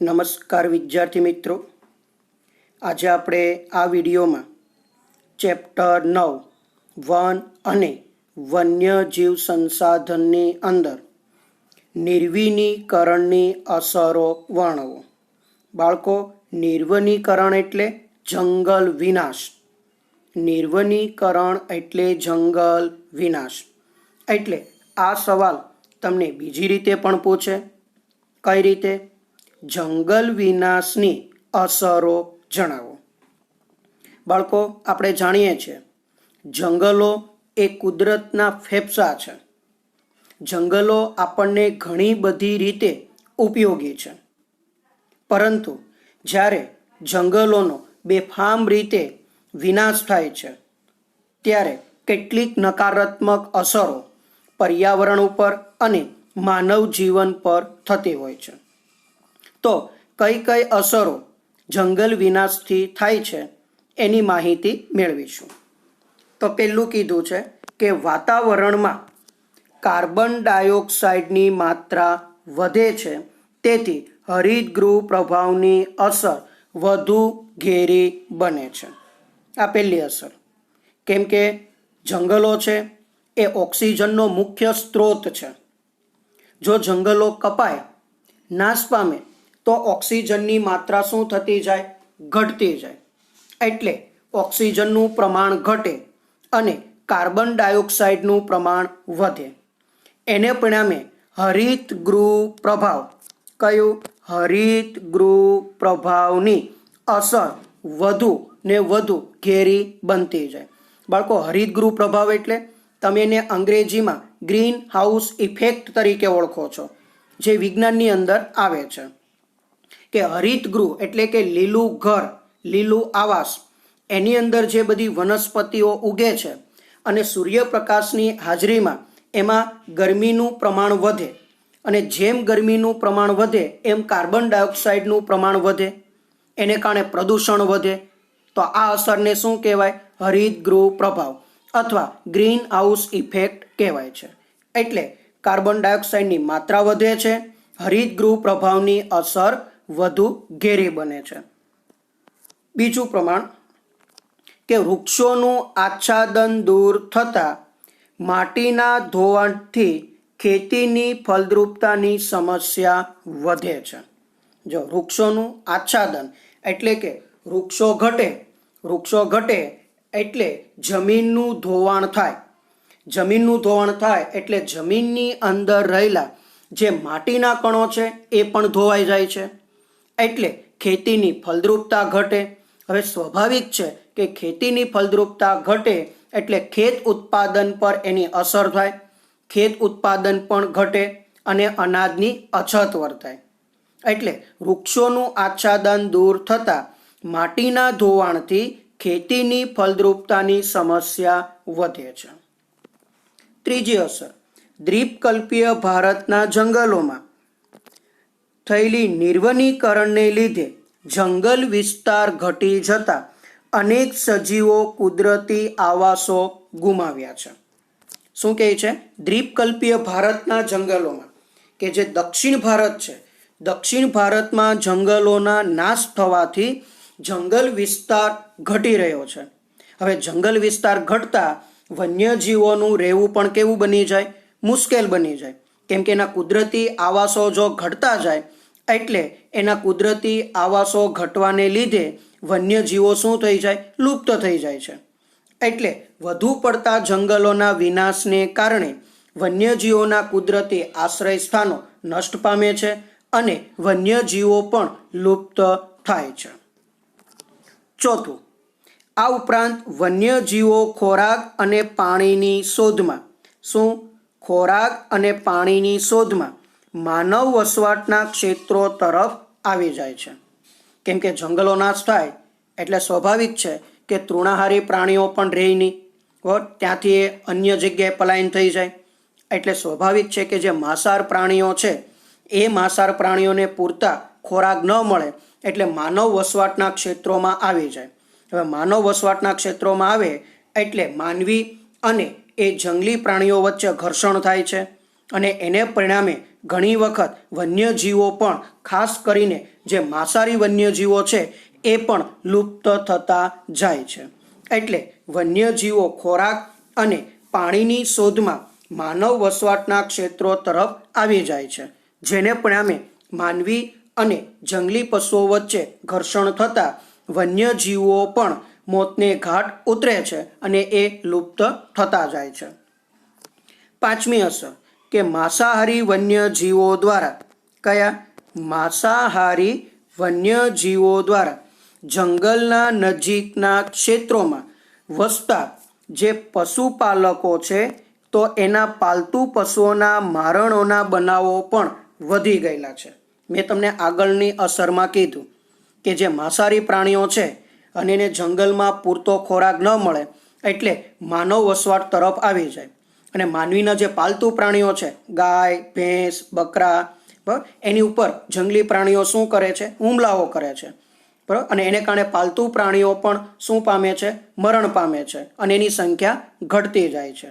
નમસ્કાર વિદ્યાર્થી મિત્રો. આજે આપણે આ વિડીયોમાં ચેપ્ટર નવ, વન અને વન્યજીવ સંસાધનની અંદર નિર્વિનીકરણની અસરો વર્ણવો. બાળકો, નિર્વનીકરણ એટલે જંગલ વિનાશ. નિર્વનીકરણ એટલે જંગલ વિનાશ. એટલે આ સવાલ તમને બીજી રીતે પણ પૂછે. કઈ રીતે? જંગલ વિનાશની અસરો જણાવો. બાળકો, આપણે જાણીએ છીએ, જંગલો એ કુદરતના ફેફસા છે. જંગલો આપણને ઘણી બધી રીતે ઉપયોગી છે. પરંતુ જ્યારે જંગલોનો બેફામ રીતે વિનાશ થાય છે, ત્યારે કેટલીક નકારાત્મક અસરો પર્યાવરણ ઉપર અને માનવ જીવન પર થતી હોય છે. તો કઈ કઈ અસરો જંગલ વિનાશથી થાય છે એની માહિતી મેળવીશું. તો પહેલું કીધું છે કે વાતાવરણમાં કાર્બન ડાયોક્સાઇડની માત્રા વધે છે, તેથી હરિતગૃહ પ્રભાવની અસર વધુ ઘેરી બને છે. આ પહેલી અસર. કેમ કે જંગલો છે, એ ઓક્સિજનનો મુખ્ય સ્ત્રોત છે. જો જંગલો કપાય, નાશ પામે તો ઓક્સિજનની માત્રા શું થતી જાય? ઘટતી જાય. એટલે ઓક્સિજનનું પ્રમાણ ઘટે અને કાર્બન ડાયોક્સાઇડનું પ્રમાણ વધે. એને પરિણામે હરિત ગૃહ પ્રભાવ. કયું? હરિત ગૃહ પ્રભાવની અસર વધુ ને વધુ ઘેરી બનતી જાય. બાળકો, હરિત ગૃહ પ્રભાવ એટલે તમે એને અંગ્રેજીમાં ગ્રીન હાઉસ ઇફેક્ટ તરીકે ઓળખો છો, જે વિજ્ઞાનની અંદર આવે છે. કે હરિત ગૃહ એટલે કે લીલું ઘર, લીલું આવાસ, એની અંદર જે બધી વનસ્પતિઓ ઉગે છે અને સૂર્યપ્રકાશની હાજરીમાં એમાં ગરમીનું પ્રમાણ વધે. અને જેમ ગરમીનું પ્રમાણ વધે, એમ કાર્બન ડાયોક્સાઇડનું પ્રમાણ વધે. એને કારણે પ્રદૂષણ વધે. તો આ અસરને શું કહેવાય? હરિતગૃહ પ્રભાવ અથવા ગ્રીન હાઉસ ઇફેક્ટ કહેવાય છે. એટલે કાર્બન ડાયોક્સાઇડની માત્રા વધે છે. હરિત ગૃહ પ્રભાવની અસર વધુ ઘેરી બને છે. બીજું પ્રમાણ કે વૃક્ષોનું આચ્છાદન દૂર થતાં માટીના ધોવાણથી ખેતીની ફળદ્રુપતાની સમસ્યા વધે છે. જો વૃક્ષોનું આચ્છાદન એટલે કે વૃક્ષો ઘટે વૃક્ષો ઘટે એટલે જમીનનું ધોવાણ થાય. જમીનનું ધોવાણ થાય એટલે જમીનની અંદર રહેલા જે માટીના કણો છે એ પણ ધોવાઈ જાય છે. એટલે ખેતીની ફળદ્રુપતા ઘટે. હવે સ્વાભાવિક છે કે ખેતીની ફળદ્રુપતા ઘટે એટલે ખેત ઉત્પાદન પર એની અસર થાય. ખેત ઉત્પાદન પણ ઘટે અને અનાજની અછત વર્તાય. એટલે વૃક્ષોનું આચ્છાદન દૂર થતાં માટીના ધોવાણથી ખેતીની ફળદ્રુપતાની સમસ્યા વધે છે. ત્રીજી અસર. દ્વીપકલ્પીય ભારતના જંગલોમાં થયેલી નિર્વનીકરણને લીધે જંગલ વિસ્તાર ઘટી જતા અનેક સજીવો કુદરતી આવાસો ગુમાવ્યા છે. શું કહે છે? દ્વીપકલ્પીય ભારતના જંગલોમાં, કે જે દક્ષિણ ભારત છે, દક્ષિણ ભારતમાં જંગલોના નાશ થવાથી જંગલ વિસ્તાર ઘટી રહ્યો છે. હવે જંગલ વિસ્તાર ઘટતા વન્યજીવોનું રહેવું પણ કેવું બની જાય? મુશ્કેલ બની જાય. કેમ કે એના કુદરતી આવાસો જો ઘટતા જાય, એટલે એના કુદરતી આવાસો ઘટવાને લીધે વન્યજીવો શું થઈ જાય? લુપ્ત થઈ જાય છે. એટલે વધુ પડતા જંગલોના વિનાશને કારણે વન્યજીવોના કુદરતી આશ્રય સ્થાનો નષ્ટ પામે છે અને વન્યજીવો પણ લુપ્ત થાય છે. ચોથું, આ ઉપરાંત વન્યજીવો ખોરાક અને પાણીની શોધમાં શું ખોરાક અને પાણીની શોધમાં માનવ વસવાટના ક્ષેત્રો તરફ આવી જાય છે. કેમ કે જંગલો નાશ થાય, એટલે સ્વાભાવિક છે કે તૃણાહારી પ્રાણીઓ પણ રહે નહીં. ત્યાંથી એ અન્ય જગ્યાએ પલાયન થઈ જાય. એટલે સ્વાભાવિક છે કે જે માંસાહાર પ્રાણીઓ છે, એ માંસાહાર પ્રાણીઓને પૂરતા ખોરાક ન મળે, એટલે માનવ વસવાટના ક્ષેત્રોમાં આવી જાય. હવે માનવ વસવાટના ક્ષેત્રોમાં આવે એટલે માનવી અને એ જંગલી પ્રાણીઓ વચ્ચે ઘર્ષણ થાય છે અને એને પરિણામે ઘણી વખત વન્યજીવો પણ, ખાસ કરીને જે માંસાહારી વન્યજીવો છે, એ પણ લુપ્ત થતા જાય છે. એટલે વન્યજીવો ખોરાક અને પાણીની શોધમાં માનવ વસવાટના ક્ષેત્રો તરફ આવી જાય છે, જેને પરિણામે માનવી અને જંગલી પશુઓ વચ્ચે ઘર્ષણ થતાં વન્યજીવો પણ મોતને ઘાટ ઉતરે છે અને એ લુપ્ત થતા જાય છે. પાંચમી અસર, કે માંસાહારી વન્યજીવો દ્વારા. કયા? માંસાહારી વન્યજીવો દ્વારા. જંગલના નજીકના ક્ષેત્રોમાં વસતા જે પશુપાલકો છે, તો એના પાલતુ પશુઓના મારણોના બનાવો પણ વધી ગયેલા છે. મેં તમને આગળની અસરમાં કીધું કે જે માંસાહારી પ્રાણીઓ છે અને એને જંગલમાં પૂરતો ખોરાક ન મળે એટલે માનવ વસવાટ તરફ આવી જાય. અને માનવીના જે પાલતુ પ્રાણીઓ છે, ગાય, ભેંસ, બકરા, બરાબર, એની ઉપર જંગલી પ્રાણીઓ શું કરે છે? હુમલાઓ કરે છે. બરાબર, અને એને કારણે પાલતુ પ્રાણીઓ પણ શું પામે છે? મરણ પામે છે અને એની સંખ્યા ઘટતી જાય છે.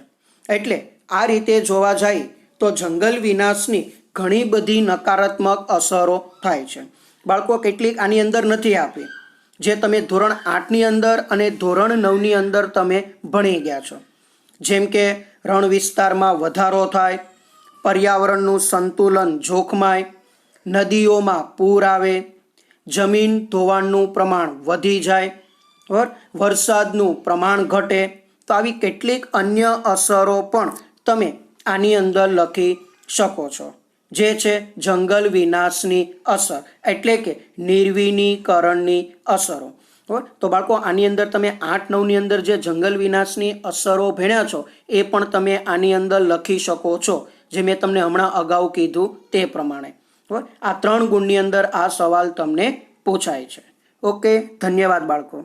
એટલે આ રીતે જોવા જાય તો જંગલ વિનાશની ઘણી બધી નકારાત્મક અસરો થાય છે. બાળકો, કેટલીક આની અંદર નથી આપી. જે તમે ધોરણ આઠની અંદર અને ધોરણ નવની અંદર તમે ભણી ગયા છો. જેમ કે રણ વિસ્તારમાં વધારો થાય, પર્યાવરણનું સંતુલન જોખમાય, નદીઓમાં પૂર આવે, જમીન ધોવાણનું પ્રમાણ વધી જાય વરસાદનું પ્રમાણ ઘટે, તો આવી કેટલીક અન્ય અસરો પણ તમે આની અંદર લખી શકો છો. જે છે જંગલ વિનાશની અસર, એટલે કે નિર્વિનીકરણની અસરો. બરાબર તો બાળકો, આની અંદર તમે આઠ નવની અંદર જે જંગલ વિનાશની અસરો ભણ્યા છો, એ પણ તમે આની અંદર લખી શકો છો, જે મેં તમને હમણાં અગાઉ કીધું તે પ્રમાણે. બરાબર આ ત્રણ ગુણની અંદર આ સવાલ તમને પૂછાય છે. ઓકે, ધન્યવાદ બાળકો.